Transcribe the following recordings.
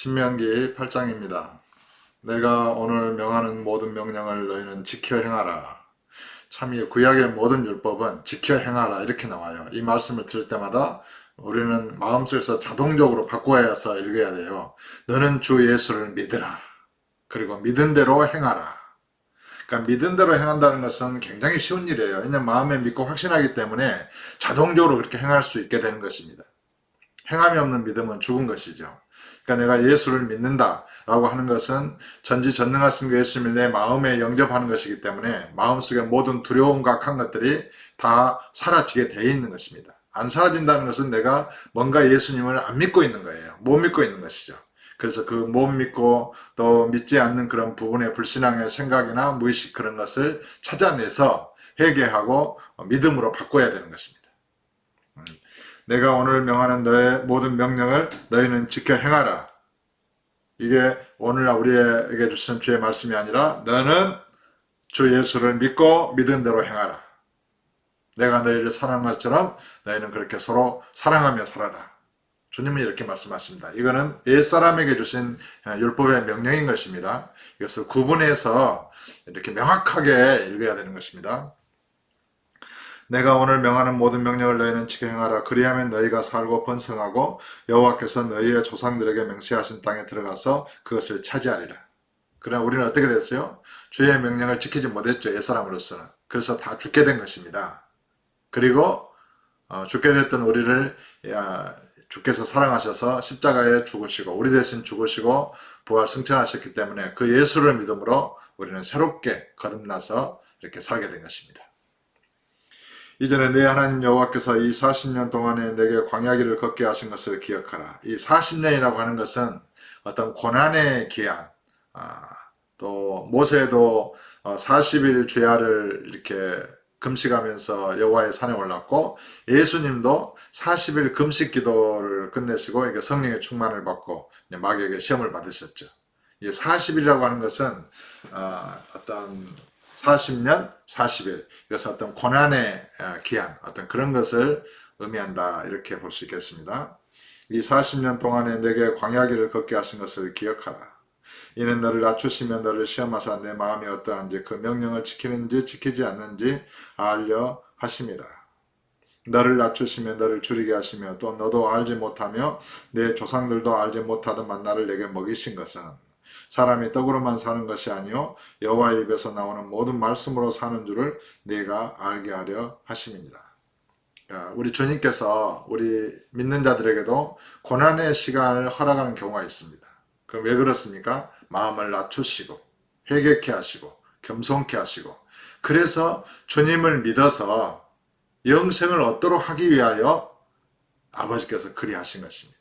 신명기 8장입니다. 내가 오늘 명하는 모든 명령을 너희는 지켜 행하라. 참 이 구약의 모든 율법은 지켜 행하라 이렇게 나와요. 이 말씀을 들을 때마다 우리는 마음속에서 자동적으로 바꿔서 읽어야 돼요. 너는 주 예수를 믿으라. 그리고 믿은 대로 행하라. 그러니까 믿은 대로 행한다는 것은 굉장히 쉬운 일이에요. 왜냐하면 마음에 믿고 확신하기 때문에 자동적으로 그렇게 행할 수 있게 되는 것입니다. 행함이 없는 믿음은 죽은 것이죠. 그러니까 내가 예수를 믿는다 라고 하는 것은 전지전능하신 그 예수님을 내 마음에 영접하는 것이기 때문에 마음속에 모든 두려움과 악한 것들이 다 사라지게 되어 있는 것입니다. 안 사라진다는 것은 내가 뭔가 예수님을 안 믿고 있는 거예요. 못 믿고 있는 것이죠. 그래서 그 못 믿고 또 믿지 않는 그런 부분의 불신앙의 생각이나 무의식 그런 것을 찾아내서 회개하고 믿음으로 바꿔야 되는 것입니다. 음, 내가 오늘 명하는 너의 모든 명령을 너희는 지켜 행하라. 이게 오늘 우리에게 주신 주의 말씀이 아니라 너는 주 예수를 믿고 믿은 대로 행하라. 내가 너희를 사랑한 것처럼 너희는 그렇게 서로 사랑하며 살아라. 주님은 이렇게 말씀하십니다. 이거는 옛사람에게 주신 율법의 명령인 것입니다. 이것을 구분해서 이렇게 명확하게 읽어야 되는 것입니다. 내가 오늘 명하는 모든 명령을 너희는 지켜 행하라. 그리하면 너희가 살고 번성하고 여호와께서 너희의 조상들에게 맹세하신 땅에 들어가서 그것을 차지하리라. 그러나 우리는 어떻게 됐어요? 주의 명령을 지키지 못했죠. 옛사람으로서는. 그래서 다 죽게 된 것입니다. 그리고 어, 죽게 됐던 우리를 야, 주께서 사랑하셔서 십자가에 죽으시고 우리 대신 죽으시고 부활 승천하셨기 때문에 그 예수를 믿음으로 우리는 새롭게 거듭나서 이렇게 살게 된 것입니다. 이전에 내 하나님 여호와께서 이 40년 동안에 내게 광야길을 걷게 하신 것을 기억하라. 이 40년이라고 하는 것은 어떤 고난의 기한, 아, 또 모세도 40일 죄야를 이렇게 금식하면서 여호와의 산에 올랐고 예수님도 40일 금식 기도를 끝내시고 이게 성령의 충만을 받고 마귀에게 시험을 받으셨죠. 이 40일이라고 하는 것은 어, 어떤 40년, 40일 그래서 어떤 고난의 기한 어떤 그런 것을 의미한다 이렇게 볼 수 있겠습니다. 이 40년 동안에 내게 광야길을 걷게 하신 것을 기억하라. 이는 너를 낮추시며 너를 시험하사 내 마음이 어떠한지 그 명령을 지키는지 지키지 않는지 알려 하심이라. 너를 낮추시며 너를 줄이게 하시며 또 너도 알지 못하며 내 조상들도 알지 못하던 만나를 내게 먹이신 것은 사람이 떡으로만 사는 것이 아니요 여호와의 입에서 나오는 모든 말씀으로 사는 줄을 내가 알게 하려 하심이니라. 우리 주님께서 우리 믿는 자들에게도 고난의 시간을 허락하는 경우가 있습니다. 그럼 왜 그렇습니까? 마음을 낮추시고 회개케 하시고 겸손케 하시고 그래서 주님을 믿어서 영생을 얻도록 하기 위하여 아버지께서 그리하신 것입니다.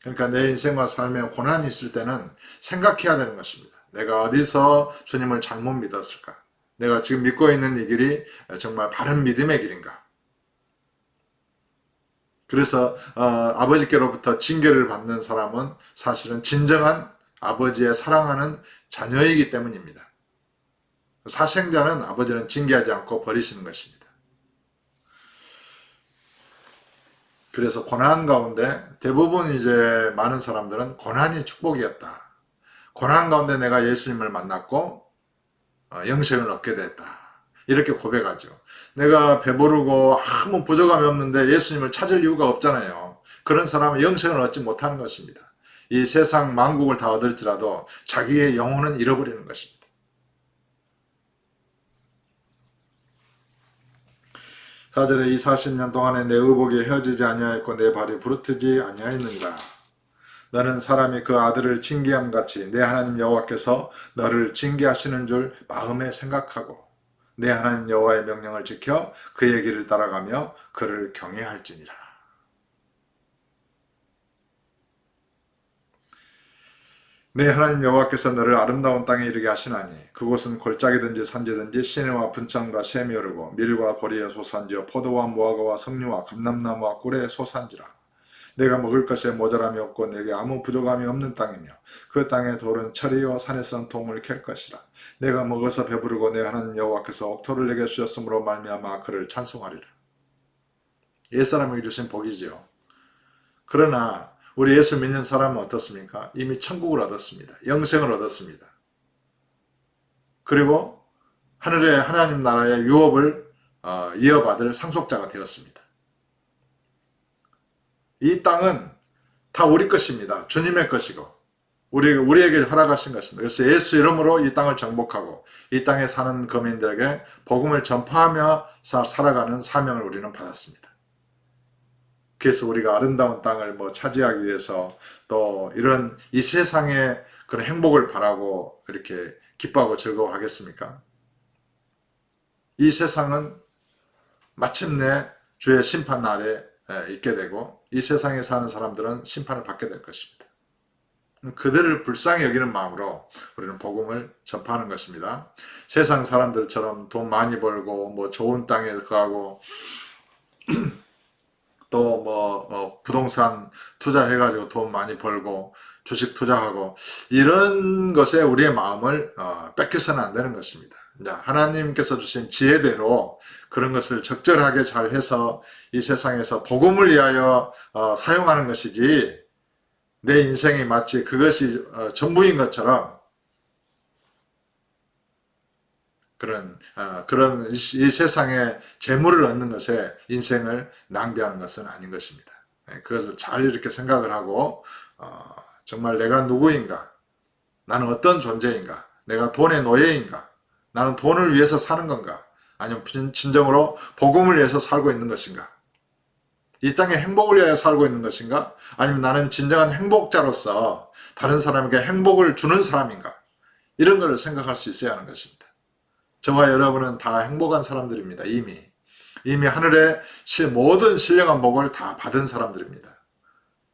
그러니까 내 인생과 삶에 고난이 있을 때는 생각해야 되는 것입니다. 내가 어디서 주님을 잘못 믿었을까? 내가 지금 믿고 있는 이 길이 정말 바른 믿음의 길인가? 그래서 어, 아버지께로부터 징계를 받는 사람은 사실은 진정한 아버지의 사랑하는 자녀이기 때문입니다. 사생자는 아버지는 징계하지 않고 버리시는 것입니다. 그래서 고난 가운데 대부분 이제 많은 사람들은 고난이 축복이었다. 고난 가운데 내가 예수님을 만났고 어, 영생을 얻게 됐다. 이렇게 고백하죠. 내가 배부르고 아무 부족함이 없는데 예수님을 찾을 이유가 없잖아요. 그런 사람은 영생을 얻지 못하는 것입니다. 이 세상 만국을 다 얻을지라도 자기의 영혼은 잃어버리는 것입니다. 사절에 이 40년 동안에 내 의복이 헤어지지 아니하였고 내 발이 부르트지 아니하였는가. 너는 사람이 그 아들을 징계함 같이 내 하나님 여호와께서 너를 징계하시는 줄 마음에 생각하고 내 하나님 여호와의 명령을 지켜 그의 길을 따라가며 그를 경외할지니라. 내 하나님 여호와께서 너를 아름다운 땅에 이르게 하시나니 그곳은 골짜기든지 산지든지 시내와 분창과 흐르고 밀과 보리의 소산지요 포도와 무화과와 석류와 감람나무와 꿀의 소산지라. 내가 먹을 것에 모자람이 없고 내게 아무 부족함이 없는 땅이며 그 땅의 돌은 철이요 산에서는 동을 캘 것이라. 내가 먹어서 배부르고 내 하나님 여호와께서 옥토를 내게 주셨으므로 말미암아 그를 찬송하리라. 옛사람에게 주신 복이지요. 그러나 우리 예수 믿는 사람은 어떻습니까? 이미 천국을 얻었습니다. 영생을 얻었습니다. 그리고 하늘의 하나님 나라의 유업을 어, 이어받을 상속자가 되었습니다. 이 땅은 다 우리 것입니다. 주님의 것이고 우리 우리에게 허락하신 것입니다. 그래서 예수 이름으로 이 땅을 정복하고 이 땅에 사는 거민들에게 복음을 전파하며 사- 살아가는 사명을 우리는 받았습니다. 그래서 우리가 아름다운 땅을 뭐 차지하기 위해서 또 이런 이 세상의 그런 행복을 바라고 이렇게 기뻐하고 즐거워하겠습니까? 이 세상은 마침내 주의 심판 날에 에, 있게 되고 이 세상에 사는 사람들은 심판을 받게 될 것입니다. 그들을 불쌍히 여기는 마음으로 우리는 복음을 전파하는 것입니다. 세상 사람들처럼 돈 많이 벌고 뭐 좋은 땅에 가고 또뭐 부동산 투자해가지고 돈 많이 벌고 주식 투자하고 이런 것에 우리의 마음을 어, 뺏겨서는 안 되는 것입니다. 하나님께서 주신 지혜대로 그런 것을 적절하게 잘 해서 이 세상에서 복음을 위하여 어, 사용하는 것이지 내 인생이 마치 그것이 어, 전부인 것처럼 그런 어, 그런 이, 이 세상에 재물을 얻는 것에 인생을 낭비하는 것은 아닌 것입니다. 예, 그것을 잘 이렇게 생각을 하고 어, 정말 내가 누구인가, 나는 어떤 존재인가, 내가 돈의 노예인가, 나는 돈을 위해서 사는 건가, 아니면 진- 진정으로 복음을 위해서 살고 있는 것인가, 이 땅의 행복을 위하여 살고 있는 것인가, 아니면 나는 진정한 행복자로서 다른 사람에게 행복을 주는 사람인가, 이런 것을 생각할 수 있어야 하는 것입니다. 저와 여러분은 다 행복한 사람들입니다. 이미. 이미 하늘의 시- 모든 신령한 복을 다 받은 사람들입니다.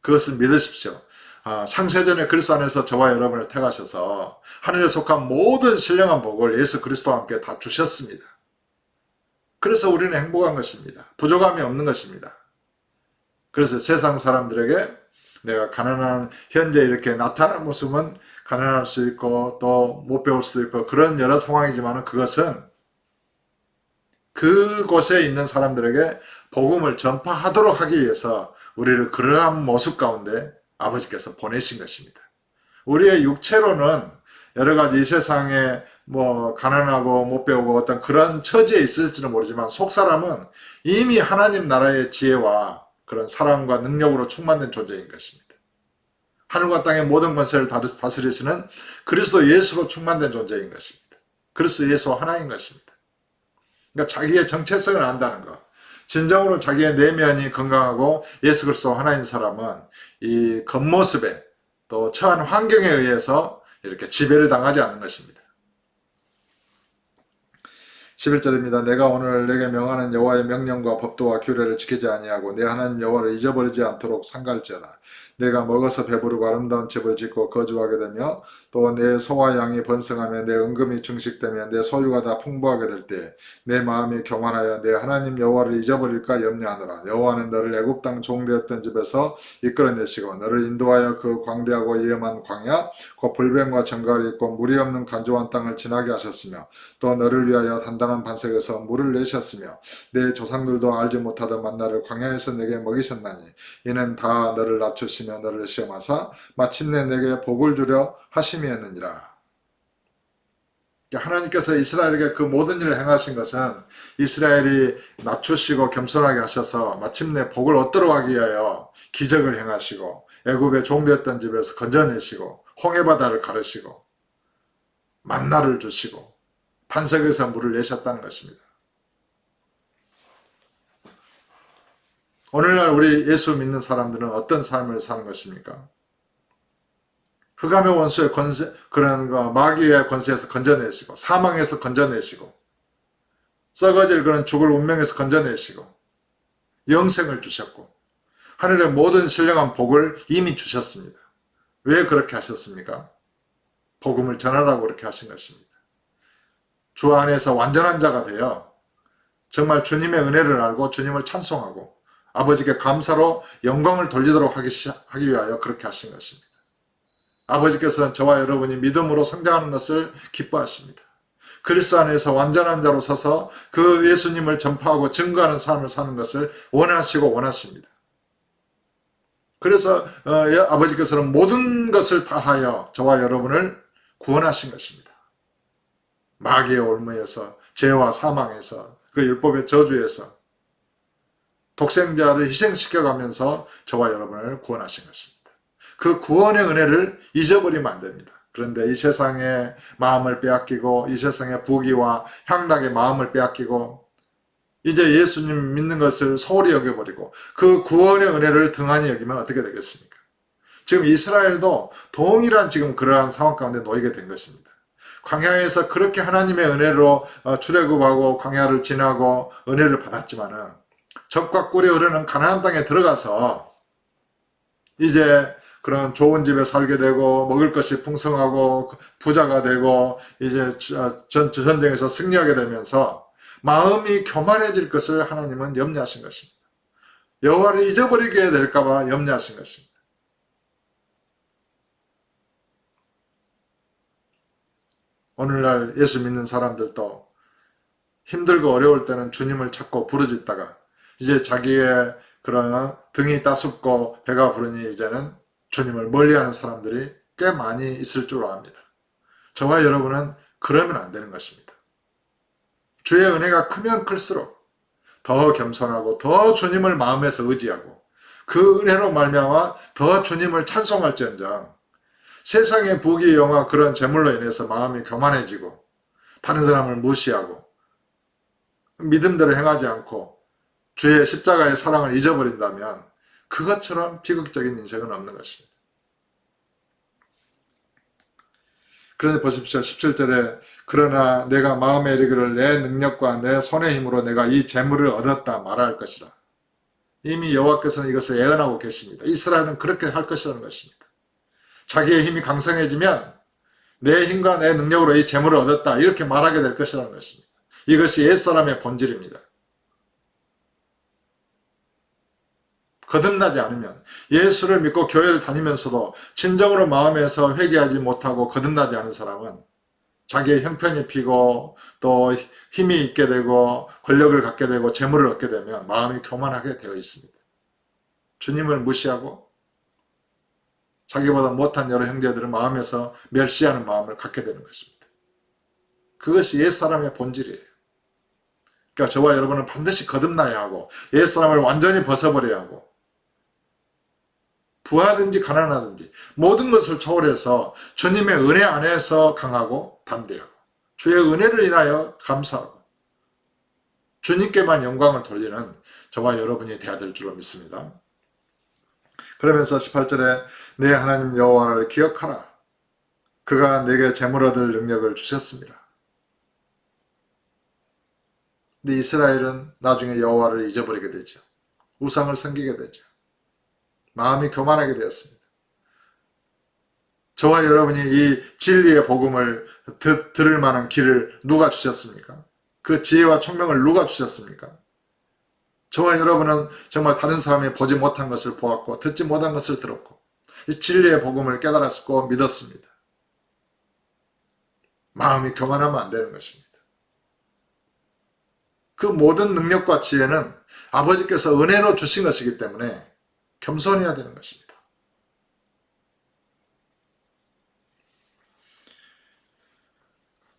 그것을 믿으십시오. 아, 창세전에 그리스도 안에서 저와 여러분을 택하셔서 하늘에 속한 모든 신령한 복을 예수 그리스도와 함께 다 주셨습니다. 그래서 우리는 행복한 것입니다. 부족함이 없는 것입니다. 그래서 세상 사람들에게 내가 가난한 현재 이렇게 나타난 모습은 가난할 수 있고 또 못 배울 수도 있고 그런 여러 상황이지만 그것은 그곳에 있는 사람들에게 복음을 전파하도록 하기 위해서 우리를 그러한 모습 가운데 아버지께서 보내신 것입니다. 우리의 육체로는 여러 가지 이 세상에 뭐 가난하고 못 배우고 어떤 그런 처지에 있을지는 모르지만 속 사람은 이미 하나님 나라의 지혜와 그런 사랑과 능력으로 충만된 존재인 것입니다. 하늘과 땅의 모든 권세를 다스- 다스리시는 그리스도 예수로 충만된 존재인 것입니다. 그리스도 예수 하나인 것입니다. 그러니까 자기의 정체성을 안다는 것. 진정으로 자기의 내면이 건강하고 예수 그리스도 하나인 사람은 이 겉모습에 또 처한 환경에 의해서 이렇게 지배를 당하지 않는 것입니다. 11절입니다. 내가 오늘 내게 명하는 여호와의 명령과 법도와 규례를 지키지 아니하고 내 하나님 여호와를 잊어버리지 않도록 상갈지어다. 내가 먹어서 배부르고 아름다운 집을 짓고 거주하게 되며 또 내 소와 양이 번성하며 내 은금이 증식되며 내 소유가 다 풍부하게 될 때 내 마음이 교만하여 내 하나님 여호와를 잊어버릴까 염려하노라. 여호와는 너를 애굽 땅 종되었던 집에서 이끌어내시고 너를 인도하여 그 광대하고 위험한 광야 곧 불뱀과 정갈이 있고 물이 없는 간조한 땅을 지나게 하셨으며 또 너를 위하여 단단한 반석에서 물을 내셨으며 내 조상들도 알지 못하던 만나를 광야에서 내게 먹이셨나니 이는 다 너를 낮추시며 너를 시험하사 마침내 내게 복을 주려 하심이었느니라. 그러니까 하나님께서 이스라엘에게 그 모든 일을 행하신 것은 이스라엘이 낮추시고 겸손하게 하셔서 마침내 복을 얻도록 하기 위하여 기적을 행하시고 애굽의 종되었던 집에서 건져내시고 홍해바다를 가르시고 만나를 주시고 반석에서 물을 내셨다는 것입니다. 오늘날 우리 예수 믿는 사람들은 어떤 삶을 사는 것입니까? 흑암의 원수의 권세, 그런 거, 마귀의 권세에서 건져내시고, 사망에서 건져내시고, 썩어질 그런 죽을 운명에서 건져내시고, 영생을 주셨고, 하늘의 모든 신령한 복을 이미 주셨습니다. 왜 그렇게 하셨습니까? 복음을 전하라고 그렇게 하신 것입니다. 주 안에서 완전한 자가 되어 정말 주님의 은혜를 알고 주님을 찬송하고 아버지께 감사로 영광을 돌리도록 하기, 위하여 그렇게 하신 것입니다. 아버지께서는 저와 여러분이 믿음으로 성장하는 것을 기뻐하십니다. 그리스도 안에서 완전한 자로 서서 그 예수님을 전파하고 증거하는 삶을 사는 것을 원하시고 원하십니다. 그래서 어, 여- 아버지께서는 모든 것을 다하여 저와 여러분을 구원하신 것입니다. 마귀의 올무에서 죄와 사망에서 그 율법의 저주에서 독생자를 희생시켜 가면서 저와 여러분을 구원하신 것입니다. 그 구원의 은혜를 잊어버리면 안 됩니다. 그런데 이 세상의 마음을 빼앗기고 이 세상의 부귀와 향락의 마음을 빼앗기고 이제 예수님 믿는 것을 소홀히 여겨버리고 그 구원의 은혜를 등한히 여기면 어떻게 되겠습니까? 지금 이스라엘도 동일한 지금 그러한 상황 가운데 놓이게 된 것입니다. 광야에서 그렇게 하나님의 은혜로 어, 출애굽하고 광야를 지나고 은혜를 받았지만은 적과 꿀이 흐르는 가나안 땅에 들어가서 이제 그런 좋은 집에 살게 되고 먹을 것이 풍성하고 부자가 되고 이제 전, 전쟁에서 승리하게 되면서 마음이 교만해질 것을 하나님은 염려하신 것입니다. 여호와를 잊어버리게 될까봐 염려하신 것입니다. 오늘날 예수 믿는 사람들도 힘들고 어려울 때는 주님을 찾고 부르짖다가 이제 자기의 그런 등이 따숩고 배가 부르니 이제는 주님을 멀리하는 사람들이 꽤 많이 있을 줄 압니다. 저와 여러분은 그러면 안 되는 것입니다. 주의 은혜가 크면 클수록 더 겸손하고 더 주님을 마음에서 의지하고 그 은혜로 말미암아 더 주님을 찬송할지언정 세상의 부귀 영화 그런 재물로 인해서 마음이 교만해지고 다른 사람을 무시하고 믿음대로 행하지 않고 주의 십자가의 사랑을 잊어버린다면 그것처럼 비극적인 인생은 없는 것입니다. 그런데 보십시오. 17절에 그러나 내가 마음에 이르기를 내 능력과 내 손의 힘으로 내가 이 재물을 얻었다 말할 것이다. 이미 여호와께서는 이것을 예언하고 계십니다. 이스라엘은 그렇게 할 것이라는 것입니다. 자기의 힘이 강성해지면 내 힘과 내 능력으로 이 재물을 얻었다 이렇게 말하게 될 것이라는 것입니다. 이것이 옛사람의 본질입니다. 거듭나지 않으면 예수를 믿고 교회를 다니면서도 진정으로 마음에서 회개하지 못하고 거듭나지 않은 사람은 자기의 형편이 피고 또 힘이 있게 되고 권력을 갖게 되고 재물을 얻게 되면 마음이 교만하게 되어 있습니다. 주님을 무시하고 자기보다 못한 여러 형제들은 마음에서 멸시하는 마음을 갖게 되는 것입니다. 그것이 옛사람의 본질이에요. 그러니까 저와 여러분은 반드시 거듭나야 하고 옛사람을 완전히 벗어버려야 하고 부하든지 가난하든지 모든 것을 초월해서 주님의 은혜 안에서 강하고 담대하고 주의 은혜를 인하여 감사하고 주님께만 영광을 돌리는 저와 여러분이 되어야 될 줄로 믿습니다. 그러면서 18절에 내 하나님 여호와를 기억하라. 그가 내게 재물 얻을 능력을 주셨습니다. 근데 이스라엘은 나중에 여호와를 잊어버리게 되죠. 우상을 섬기게 되죠. 마음이 교만하게 되었습니다. 저와 여러분이 이 진리의 복음을 듣, 들을 만한 길을 누가 주셨습니까? 그 지혜와 총명을 누가 주셨습니까? 저와 여러분은 정말 다른 사람이 보지 못한 것을 보았고 듣지 못한 것을 들었고 이 진리의 복음을 깨달았고 믿었습니다. 마음이 교만하면 안 되는 것입니다. 그 모든 능력과 지혜는 아버지께서 은혜로 주신 것이기 때문에 겸손해야 되는 것입니다.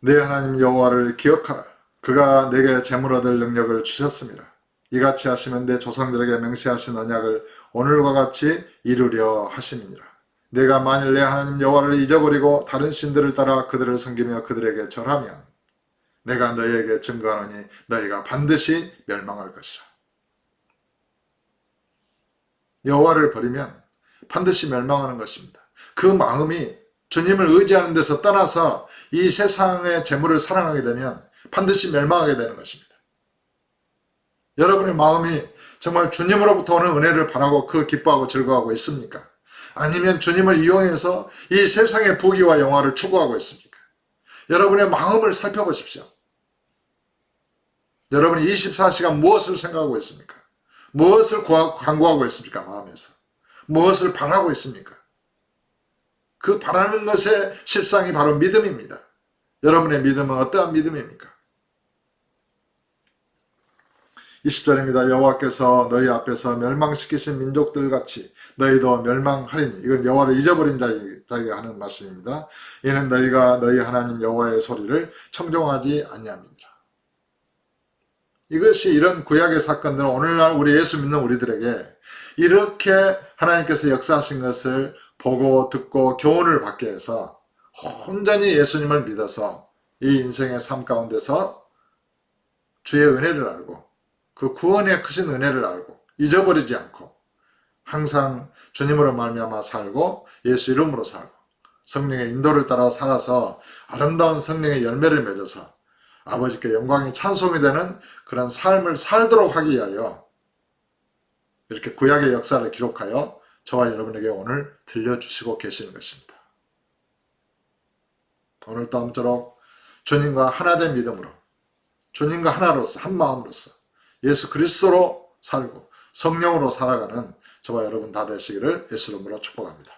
내 하나님 여호와를 기억하라. 그가 내게 재물 얻을 능력을 주셨습니다. 이같이 하시면 내 조상들에게 맹세하신 언약을 오늘과 같이 이루려 하심이니라. 내가 만일 내 하나님 여호와를 잊어버리고 다른 신들을 따라 그들을 섬기며 그들에게 절하면 내가 너희에게 증거하노니 너희가 반드시 멸망할 것이라. 여호와를 버리면 반드시 멸망하는 것입니다. 그 마음이 주님을 의지하는 데서 떠나서 이 세상의 재물을 사랑하게 되면 반드시 멸망하게 되는 것입니다. 여러분의 마음이 정말 주님으로부터 오는 은혜를 바라고 그 기뻐하고 즐거워하고 있습니까? 아니면 주님을 이용해서 이 세상의 부귀와 영화를 추구하고 있습니까? 여러분의 마음을 살펴보십시오. 여러분이 24시간 무엇을 생각하고 있습니까? 무엇을 광고하고 있습니까? 마음에서. 무엇을 바라고 있습니까? 그 바라는 것의 실상이 바로 믿음입니다. 여러분의 믿음은 어떠한 믿음입니까? 20절입니다. 여호와께서 너희 앞에서 멸망시키신 민족들 같이 너희도 멸망하리니 이건 여호와를 잊어버린 자에게 하는 말씀입니다. 이는 너희가 너희 하나님 여호와의 소리를 청종하지 아니함이니라. 이것이 이런 구약의 사건들은 오늘날 우리 예수 믿는 우리들에게 이렇게 하나님께서 역사하신 것을 보고 듣고 교훈을 받게 해서 온전히 예수님을 믿어서 이 인생의 삶 가운데서 주의 은혜를 알고 그 구원의 크신 은혜를 알고 잊어버리지 않고 항상 주님으로 말미암아 살고 예수 이름으로 살고 성령의 인도를 따라 살아서 아름다운 성령의 열매를 맺어서 아버지께 영광이 찬송이 되는 그런 삶을 살도록 하기 위하여 이렇게 구약의 역사를 기록하여 저와 여러분에게 오늘 들려주시고 계시는 것입니다. 오늘도 아무쪼록 주님과 하나된 믿음으로 주님과 하나로서 한 마음으로서 예수 그리스도로 살고 성령으로 살아가는 저와 여러분 다 되시기를 예수 이름으로 축복합니다.